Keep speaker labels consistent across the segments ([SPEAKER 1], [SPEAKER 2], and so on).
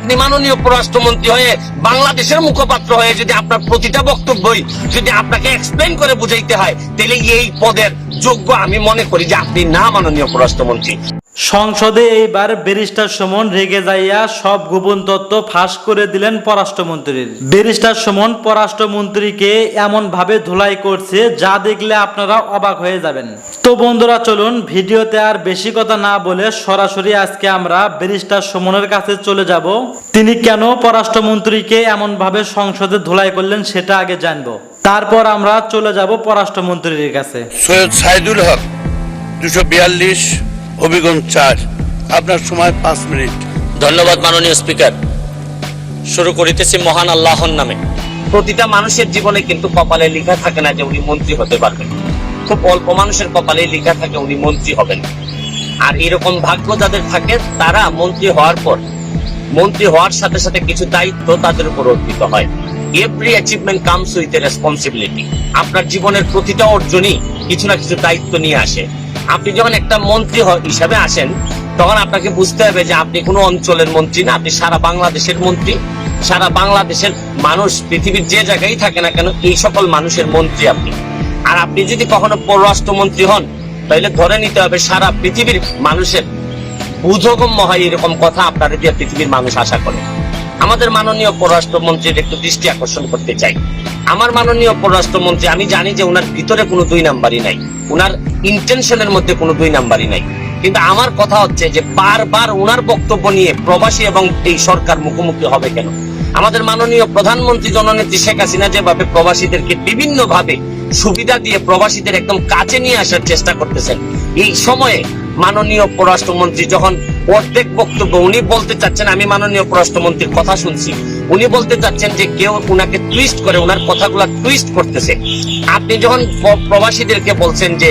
[SPEAKER 1] আপনি মাননীয় পররাষ্ট্রমন্ত্রী হয়ে বাংলাদেশের মুখপাত্র হয়ে যদি আপনার প্রতিটা বক্তব্যই যদি আপনাকে এক্সপ্লেন করে বুঝাইতে হয়, তাহলে এই পদের যোগ্য আমি মনে করি যে আপনি না মাননীয় পররাষ্ট্রমন্ত্রী।
[SPEAKER 2] সংসদে এইবার ব্যারিস্টার সুমন রেগে যাইয়া সব গোপন তত্ত্ব ফাঁস করে দিলেন পররাষ্ট্রমন্ত্রীর। ব্যারিস্টার সুমন পররাষ্ট্রমন্ত্রীকে এমন ভাবে ধুলাই করছে যা দেখলে আপনারা অবাক হয়ে যাবেন। তো বন্ধুরা, চলুন ভিডিওতে আর বেশি কথা না বলে সরাসরি আজকে আমরা ব্যারিস্টার সুমনের কাছে চলে যাব। তিনি কেন পররাষ্ট্রমন্ত্রীকে এমন ভাবে সংসদে ধুলাই করলেন সেটা আগে জানব। তারপর আমরা চলে যাব পররাষ্ট্রমন্ত্রীর কাছে।
[SPEAKER 3] সৈয়দ সাইদুল হক, দুশো বিয়াল্লিশ হবিগঞ্জ চার। আপনার সময় পাঁচ মিনিট।
[SPEAKER 1] ধন্যবাদ মাননীয় স্পিকার। শুরু করিতেছি মহান আল্লাহর নামে। প্রতিটা মানুষের জীবনে কিন্তু কপালে লেখা থাকে না যে উনি মন্ত্রী হতে পারবেন। খুব অল্প মানুষের কপালে লেখা থাকে উনি মন্ত্রী হবেন। আর এরকম ভাগ্য যাদের থাকে তারা মন্ত্রী হওয়ার পর মন্ত্রী হওয়ার সাথে সাথে কিছু দায়িত্ব তাদের উপর অর্পিত হয়। Every achievement comes with responsibility আপনার জীবনের প্রতিটা অর্জনই কিছু না কিছু দায়িত্ব নিয়ে আসে। আপনি যখন একটা মন্ত্রী হিসাবে আসেন, তখন আপনাকে বুঝতে হবে যে আপনি কোনো অঞ্চলের মন্ত্রী না, আপনি সারা বাংলাদেশের মন্ত্রী। সারা বাংলাদেশের মানুষ, পৃথিবীর যে জায়গায় থাকে না কেন, এই সকল মানুষের মন্ত্রী আপনি। আর আপনি যদি কখনো পররাষ্ট্রমন্ত্রী হন, তাহলে ধরে নিতে হবে সারা পৃথিবীর মানুষের বুধগম্য হয় এরকম কথা আপনার দিয়ে পৃথিবীর মানুষ আশা করে। আমাদের মাননীয় পররাষ্ট্রমন্ত্রীর একটু দৃষ্টি আকর্ষণ করতে চাই। আমার মাননীয় পররাষ্ট্রমন্ত্রী, আমি জানি যে ওনার ভিতরে কোনো দুই নাম্বারই নাই। ওনার ইন্টেনশনের মধ্যে কোনো দুই নাম্বারই নাই। কিন্তু আমার কথা হচ্ছে যে বারবার ওনার বক্তব্য নিয়ে প্রবাসী এবং এই সরকার মুখোমুখি হবে কেন? আমাদের মাননীয় প্রধানমন্ত্রী জননেত্রী শেখ হাসিনা যেভাবে প্রবাসীদেরকে বিভিন্ন ভাবে সুবিধা দিয়ে প্রবাসীদের একদম কাছে নিয়ে আসার চেষ্টা করতেছেন, এই সময়ে মাননীয় পররাষ্ট্রমন্ত্রী যখন অর্ধেক বক্তব্য উনি বলতে চাচ্ছেন, আমি মাননীয় পররাষ্ট্রমন্ত্রীর কথা শুনছি। উনি বলতে চাচ্ছেন যে কেউ উনাকে টুইস্ট করে ওনার কথাগুলো টুইস্ট করতেছে। আপনি যখন প্রবাসীদেরকে বলছেন যে,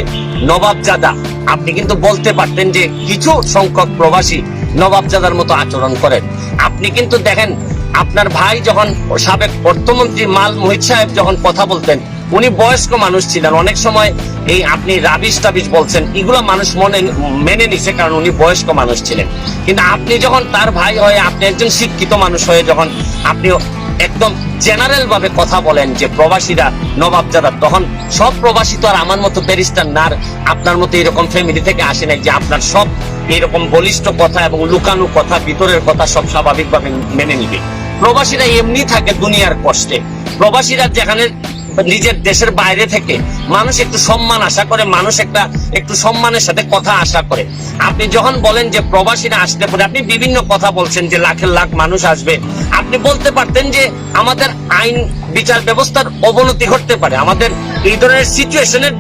[SPEAKER 1] নবাবজাদা, আপনি কিন্তু বলতে পারতেন যে, কিছু সংখ্যক প্রবাসী নবাবজাদার মতো আচরণ করেন। আপনি কিন্তু দেখেন, আপনার ভাই যখন সাবেক অর্থমন্ত্রী মাল মোহিত সাহেব যখন কথা বলতেন উনি বয়স্ক মানুষ ছিলেন। অনেক সময় এই আপনি রাবিশ টাবিশ বলছেন, এগুলো মানুষ মনে মেনে নিছে কারণ উনি বয়স্ক মানুষ ছিলেন। কিন্তু আপনি যখন তার ভাই হয়ে আপনি একজন শিক্ষিত মানুষ হয়ে যখন আপনি একদম জেনারেল ভাবে কথা বলেন যে প্রবাসীরা নবাবজাদা তখন সব প্রবাসী তো আর আমার মতো ব্যারিস্টার না, আর আপনার মতো এরকম ফ্যামিলি থেকে আসে নাই যে আপনার সব এরকম বলিষ্ঠ কথা এবং লুকানো কথা, ভিতরের কথা সব স্বাভাবিকভাবে মেনে নিবে। প্রবাসীরা এমনি থাকে দুনিয়ার কষ্টে। প্রবাসীরা যেখানে নিজের দেশের বাইরে থেকে মানুষ একটু সম্মান আশা করে, মানুষ একটা, একটু সম্মানের সাথে কথা আশা করে। আপনি যখন বলেন যে প্রবাসীরা আসতে পারে, আপনি বিভিন্ন কথা বলছেন যে লাখের লাখ মানুষ আসবে। আপনি বলতে পারতেন যে আমাদের আইন, বিচার ব্যবস্থার অবনতি ঘটতে পারে। আমাদের এই ধরনের সিচুয়েশনের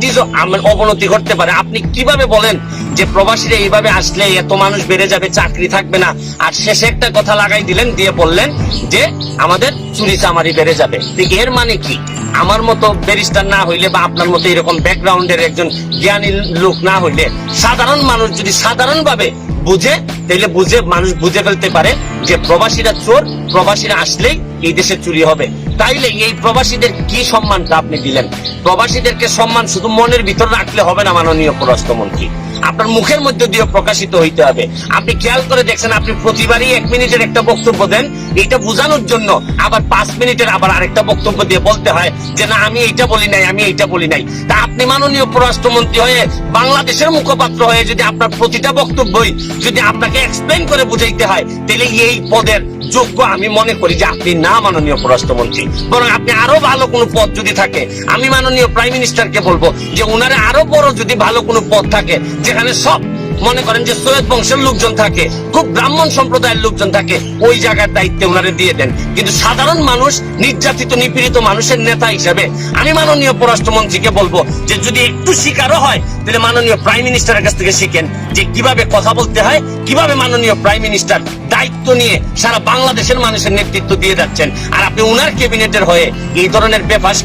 [SPEAKER 1] অবনতি ঘটতে পারে। আপনি কীভাবে বলেন যে প্রবাসীরা এইভাবে আসলে এত মানুষ বেড়ে যাবে, চাকরি থাকবে না। আর শেষে একটা কথা লাগাই দিলেন, দিয়ে বললেন যে আমাদের চুরি চামারি বেড়ে যাবে। এর মানে কি? আমার মতো ব্যারিস্টার না হইলে বা আপনার মতো এরকম ব্যাকগ্রাউন্ডের একজন জ্ঞানী লোক না হইলে সাধারণ মানুষ যদি সাধারণ ভাবে বুঝে তাহলে বুঝে, মানুষ বুঝে ফেলতে পারে যে প্রবাসীরা চোর, প্রবাসীরা আসলেই এই দেশে চুরি হবে। তাইলে এই প্রবাসীদের কি সম্মানটা আপনি দিলেন? প্রবাসীদেরকে সম্মান শুধু মনের ভিতর রাখলে হবে না, মাননীয় পররাষ্ট্রমন্ত্রী। আপনার মুখের মধ্যে দিয়ে প্রকাশিত হইতে হবে। আপনি খেয়াল করে দেখছেন, আপনি প্রতিবারই এক মিনিটের একটা বক্তব্য দেন। এইটা বোঝানোর জন্য আবার পাঁচ মিনিটের আবার আরেকটা বক্তব্য দিয়ে বলতে হয় যে, না, আমি এইটা বলি নাই, আমি এইটা বলি নাই। তা আপনি মাননীয় পররাষ্ট্রমন্ত্রী হয়ে বাংলাদেশের মুখপাত্র হয়ে যদি আপনার প্রতিটা বক্তব্যই যদি আপনাকে এক্সপ্লেন করে বুঝাইতে হয়, তাহলে এই পদের যোগ্য আমি মনে করি যে আপনি না মাননীয় পররাষ্ট্রমন্ত্রী। বরং আপনি আরও ভালো কোনো পদ যদি থাকে, আমি মাননীয় প্রাইম মিনিস্টারকে বলব যে ওনারে আরও বড় যদি ভালো কোনো পদ থাকে যেখানে সব মনে করেন যে সৈয়দ বংশের লোকজন থাকে, খুব ব্রাহ্মণ সম্প্রদায়ের লোকজন থাকে, ওই জায়গার দায়িত্বে ওনারে দিয়ে দেন। কিন্তু সাধারণ মানুষ, নির্যাতিত, নিপীড়িত মানুষের নেতা হিসেবে আমি মাননীয় পররাষ্ট্রমন্ত্রীকে বলব যে যদি একটু শিকারও হয়, তাহলে মাননীয় প্রাইম মিনিস্টারের কাছ থেকে শিখেন যে কীভাবে কথা বলতে হয়, কীভাবে মাননীয় প্রাইম মিনিস্টার দায়িত্ব নিয়ে সারা বাংলাদেশের মানুষের নেতৃত্ব দিয়ে যাচ্ছেন। আর আপনি উনার ক্যাবিনেটের হয়ে এই ধরনের বেফাস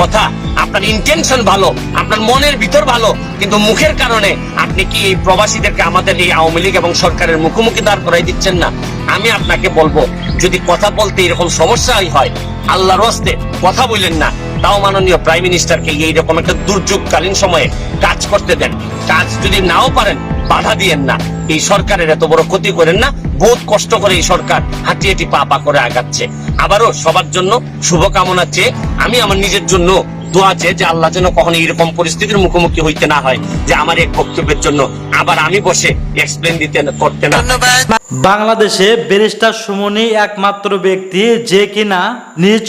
[SPEAKER 1] কথা আপনার ইন্টেনশন ভালো, আপনার মনের ভিতর ভালো, কিন্তু মুখের কারণে আপনি কি এই প্রবাসীদেরকে আমাদের এই আওয়ামী লীগ এবং সরকারের মুখোমুখি দাঁড় করাই দিচ্ছেন না? আমি আপনাকে বলব, যদি কথা বলতে এরকম সমস্যাই হয়, আল্লাহর হস্তে কথা বললেন না, তাও মাননীয় প্রাইম মিনিস্টারকে এইরকম একটা দুর্যোগকালীন সময়ে কাজ করতে দেন। কাজ যদি নাও পারেন, বাধা দিয়েন না। এই সরকারের এত বড় ক্ষতি করেন না, বহুত কষ্ট করে এই সরকার হাঁটি হাঁটি পা পা করে আগাচ্ছে। আবারও সবার জন্য শুভকামনা চেয়ে আমি আমার নিজের জন্য দোয়া চেয়ে যে আল্লাহ যেন কখনো এরকম পরিস্থিতির মুখোমুখি হইতে না হয়, যে আমার এক বক্তব্যের জন্য আবার আমি বসে এক্সপ্লেন দিতে করতে না।
[SPEAKER 2] বাংলাদেশে ব্যারিস্টার সুমনই একমাত্র ব্যক্তি যে কিনা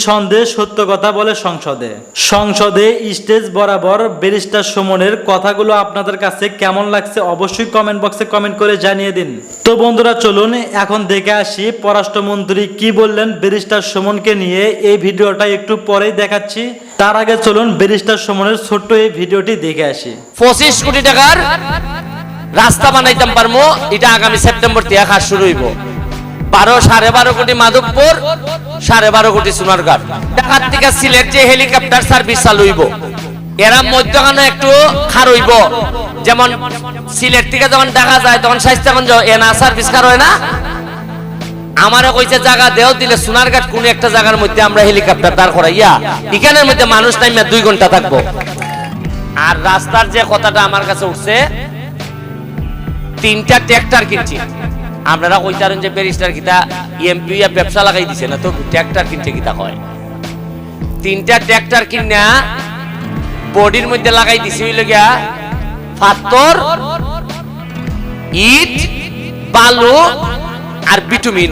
[SPEAKER 2] ছন্দে সত্য কথা বলে সংসদে। সংসদে স্টেজ বরাবর ব্যারিস্টার সুমনের কথাগুলো আপনাদের কাছে কেমন লাগছে অবশ্যই কমেন্ট বক্সে কমেন্ট করে জানিয়ে দিন। তো বন্ধুরা, চলুন এখন দেখে আসি পররাষ্ট্রমন্ত্রী কি বললেন ব্যারিস্টার সুমনকে নিয়ে। এই ভিডিওটা একটু পরেই দেখাচ্ছি। তার আগে চলুন ব্যারিস্টার সুমনের ছোট্ট এই ভিডিওটি দেখে আসি।
[SPEAKER 4] পঁচিশ কোটি টাকার রাস্তা বানাইতাম পারব এটা আগামী সেপ্টেম্বর থেকে কাজ শুরু হইব। বারো, সাড়ে বারো কোটি মাধবপুর, সাড়ে বারো কোটি সোনারঘাট ঢাকার থেকে সিলেট যে হেলিকপ্টার সার্ভিস চালু হইব। এরা মধ্যখানে একটু খার হইব। যেমন সিলেট থেকে যখন ঢাকা যায়, তখন স্বাস্থ্যগঞ্জ এনা সার্ভিস খার হয় না। আমারে কইছে, জায়গা দেও, দিলে সোনারঘাট কোন একটা জায়গার মধ্যে আমরা হেলিকপ্টার দাঁড় করাইয়া, এখানের মধ্যে মানুষ নাইমা দুই ঘণ্টা থাকব। আর রাস্তার যে কথাটা আমার কাছে উঠছে তিনটা ট্র্যাক্টর কিনছি। আপনারা কইতারেন যে ব্যারিস্টার কিতা এমপি ব্যবসা লাগাই দিছে না তো ট্র্যাক্টর কিনছে কিতা হয় তিনটা ট্র্যাক্টর কিনা বডির মধ্যে লাগাই দিছে হইল গিয়া পাথর, ইট, বালু আর বিটুমিন।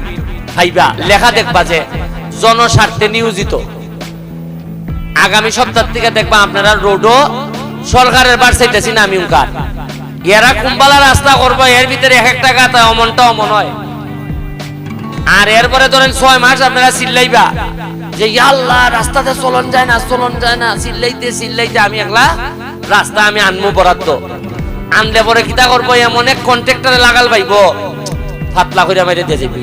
[SPEAKER 4] ভাইবা, লেখা দেখবা যে জনস্বার্থে নিয়োজিত। আগামী সপ্তাহ থেকে দেখবা আপনারা রোডও সরকারের বার চাইতেছি না আমি উনকার এরা কুম্বালা রাস্তা করব, এর ভিতরে এক এক টাকা তাই অমনটা অমন হয়। আর এরপরে ধরেন ছয় মাস আপনারা চিল্লাইবা যে আল্লাহ, রাস্তাতে চলন যায় না, চলন যায় না চিল্লাইতে চিল্লাইতে আমি একলা রাস্তা আমি আনব বরাদ্দ। আনলে পরে কিতা করব, এমন এক কন্ট্রাক্টরে লাগাল পাইব। ফাতলা করে মেরে দিয়ে যাবি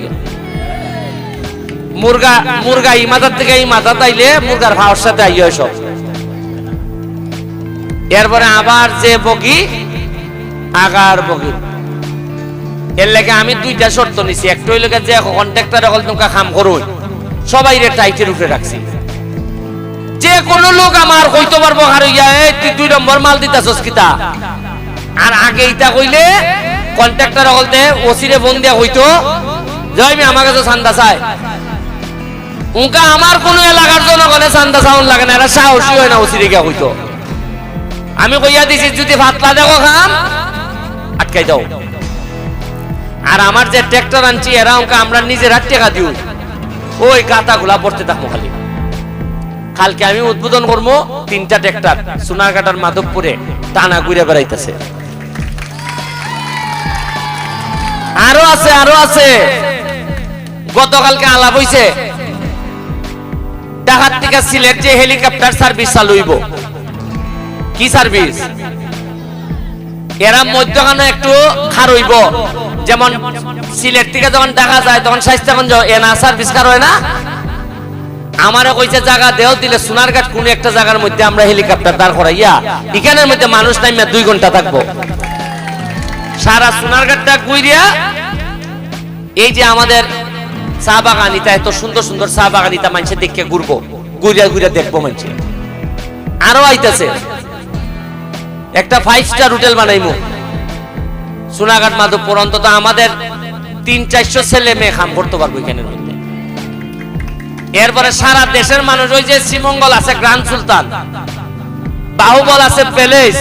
[SPEAKER 4] মুরগা মুরগা এই মাথার থেকে এই মাথা তাইলে মুরগার ভাওয়ার সাথে আইয় সব। এরপরে আবার যে বগি আগার বগি। এর লাগে আমি দুইটা শর্ত নিছি। একটা হইল যে কন্ট্রাক্টর হল তোমরা কাম করুন, সবাই রে টাইটের উপরে রাখছি। যে কোনো লোক আমার কইতে পারব আর ইয়া, এই তুই দুই নম্বর মাল দিতাছস কিতা? আর আগে ইটা কইলে কন্ট্রাক্টর হলতে ওসিরে ফোন দিয়া হইতো জয় আমি আমার কাছে চান্দা চাই। উনকা আমার কোন এলাকার জনগণে চান্দা চাউন লাগে না, এরা সাহসী হয় না ওসিরে গিয়া হইতো আমি কইয়া দিছি, যদি ভাতলা দেখো খাম আটকাই দাও। আর আমার যে ট্র্যাক্টর আনছি, এরা অঙ্কা আমরা নিজেরা টাকা দিও। ওই গাতাগুলা পড়তে থাকব খালি। কালকে আমি উদ্বোধন করব তিনটা ট্র্যাক্টর সোনারঘাটার মাধবপুরে টানা ঘুরে বেড়াইতেছে। আরও আছে আরও আছে। গতকালকে আলাপ হইছে। ঢাকার থেকে সিলেট যে হেলিকপ্টার সার্ভিস চালু হইব। কি সার্ভিস এরা মধ্যখানে একটু খার হইব যেমন সিলেট থেকে যখন ঢাকা যায়, তখন স্বাস্থ্যগঞ্জ এনা সার্ভিস খার হয় না? আমারে কইছে জায়গা দেও, দিলে সোনারঘাট কোন একটা জায়গার মধ্যে আমরা হেলিকপ্টার দাঁড় করাইয়া, এখানের মধ্যে মানুষ নাইমা দুই ঘণ্টা থাকব। সারা সোনারঘাটটা গুইরিয়া এই যে আমাদের চা বাগানিতা এত সুন্দর সুন্দর চা বাগানিতা মানুষের দেখে ঘুরবো। ঘুরিয়া ঘুরিয়া দেখব মানুষে আরও আইতাছে। একটা ফাইভ স্টার হোটেল বানাইমু। সোনাঘাট, মাধবপুর, অন্তত আমাদের তিন চারশো ছেলে মেয়ে খাম করতে পারব এখানের মধ্যে এরপরে সারা দেশের মানুষ ওই যে শ্রীমঙ্গল আছে গ্রান্ড সুলতান। বাহুবল আছে, প্যালেস।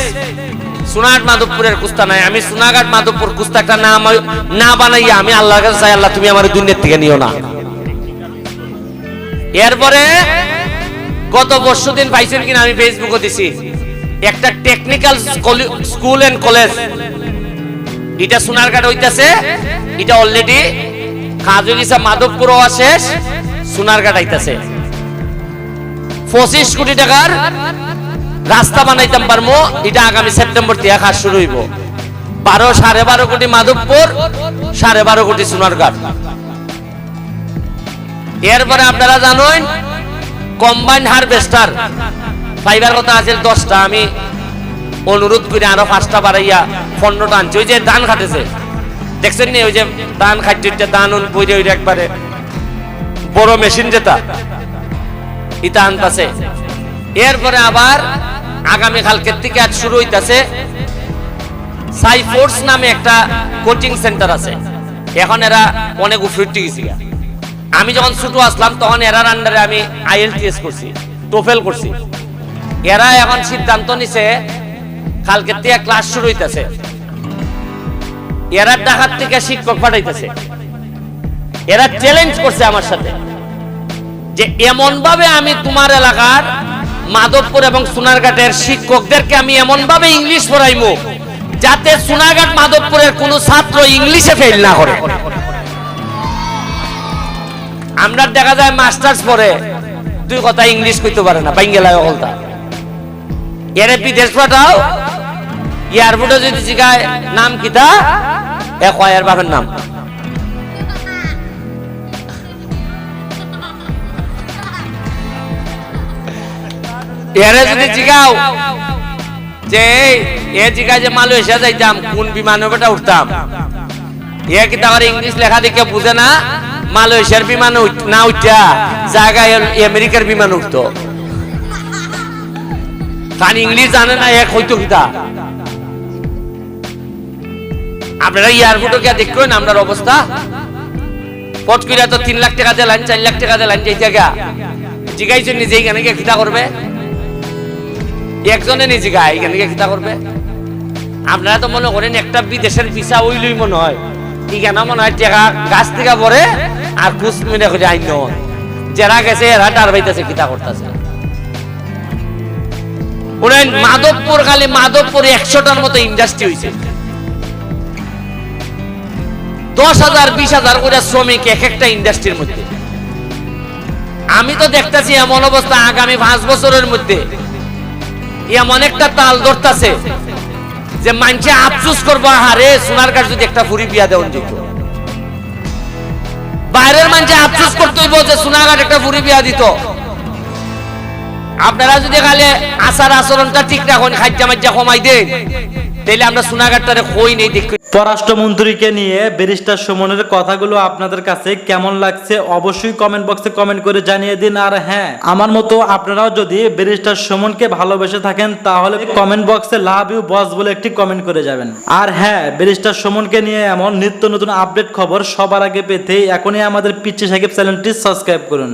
[SPEAKER 4] সোনাঘাট, মাধবপুরের কুস্তা নাই। আমি সোনাঘাট, মাধবপুর কুস্তা একটা নাম না বানাইয়া আমি আল্লাহর কাছে চাই, আল্লাহ তুমি আমার দুনিয়ার থেকে নিও না। এরপরে গত বর্ষ দিন পাইছেন কিনা আমি ফেসবুকে দিছি। একটা টেকনিক্যাল স্কুল এন্ড কলেজ এটা সোনারঘাট হইতাছে। এটা অলরেডি কাজ হয়ে মাধবপুর হওয়া শেষ সোনারঘাট আইতাছে। পঁচিশ কোটি টাকার রাস্তা বানাইতাম পারব এটা আগামী সেপ্টেম্বর থেকে কাজ শুরু হইব। বারো, সাড়ে বারো কোটি মাধবপুর, সাড়ে বারো কোটি সোনারঘাট এরপরে আপনারা জানেন কম্বাইন হারভেস্টার ফাইবার কথা আছে দশটা, আমি অনুরোধ করে আরও পাঁচটা বাড়াইয়া পনেরোটা আনছি। ওই যে ধান খাটেছে। দেখছেন নি? ওই যে ধান খাইতে ধান বইরে ওই একবারে বড় মেশিন যেটা, ইটা আনতাছে। এরপরে আবার আগামী কালকের থেকে আজ শুরু হইতাছে সাইফোর্স নামে একটা কোচিং সেন্টার আছে। এখন এরা অনেক উফরিটি গেছি আমি যখন ছোট আসলাম, তখন এরার আন্ডারে আমি আইএলটিএস করছি টোফেল করছি। এরা এখন সিদ্ধান্ত নিছে, কালকে থেকে ক্লাস শুরু হইতেছে। এরা ঢাকার থেকে শিক্ষক পাঠাইতেছে। এরা চ্যালেঞ্জ করছে আমার সাথে যে এমন ভাবে আমি তোমার এলাকার মাধবপুর এবং সোনারঘাটের শিক্ষকদেরকে আমি এমন ভাবে ইংলিশ পড়াইমু, যাতে সোনারঘাট মাধবপুরের কোনো ছাত্র ইংলিশে ফেল না করে। আমরা দেখা যায় মাস্টার্স পড়ে, দুই কথা ইংলিশ কইতে পারে না, বাঙ্গেলায় অকলতা। এরে বিদেশ পাঠাও। এয়ারপোর্টে যদি জিগায়, নাম কিতা এ কয় এর বাপের নাম। এরে যদি জিগাও, যে এ জিগা যে মালয়েশিয়া যাইতাম, কোন বিমানে বেটা উঠতাম? এ কি তার ইংলিশ লেখা দেখে বুঝে না? মালয়েশিয়ার বিমানে না উঠা জায়গায় আমেরিকার বিমান উঠতো। কারণ ইংলিশ জানে না, এক হইতো কিতা? আপনারা এয়ারপোর্টে গিয়ে দেখবেন আপনার অবস্থা? পট তো তিন লাখ টাকা দিয়ে লাইন, চার লাখ টাকা দিলেন যেই জায়গা জিগাইছেন নিজে, এখানে গিয়ে খিতা করবে? একজনে নিজে গায়ে এখানে গিয়ে খিতা করবে? আপনারা তো মনে করেন একটা বিদেশের ভিসা ওইলই মনে হয়। এখানে মনে হয় টাকা গাছ থেকে পরে আর কুচ মিনে করে আইন যারা গেছে, এরা ডার বাইতেছে খিতা করতেছে। শুনেন মাধবপুর, খালি মাধবপুরে একশোটার মতো ইন্ডাস্ট্রি হয়েছে দশ হাজার বিশ হাজার করে শ্রমিক এক একটা ইন্ডাস্ট্রির মধ্যে। আমি তো দেখতেছি এমন অবস্থা আগামী পাঁচ বছরের মধ্যে। এমন একটা তাল ধরতেছে যে মানুষে আফসুস করব হারে সোনার কাঠ যদি একটা ফুরি বিয়া দেওয়া যেত। বাইরের মানুষে আফসুস করতে হইব যে সোনার সোনাঘাট একটা ফুরি বিয়া দিত। আপনারা যদি খালি আচার আচরণটা ঠিক রাখুন খাদ্যা মাজ্জা কমাই দেন তাহলে আমরা সোনাঘাটটারে কই নেই দেখি
[SPEAKER 2] পররাষ্ট্রমন্ত্রীকে নিয়ে ব্যারিস্টার সুমনের কথাগুলো আপনাদের কাছে কেমন লাগছে অবশ্যই কমেন্ট বক্সে কমেন্ট করে জানিয়ে দিন। আর হ্যাঁ আমার মতো আপনারাও যদি ব্যারিস্টার সুমনকে ভালোবেসে থাকেন, তাহলে কমেন্ট বক্সে লাভ ইউ বস বলে একটি কমেন্ট করে যাবেন। আর হ্যাঁ ব্যারিস্টার সুমনকে নিয়ে এমন নিত্য নতুন আপডেট খবর সবার আগে পেতে এখনই আমাদের পিচ্ছি সাকিব চ্যানেলটি সাবস্ক্রাইব করুন।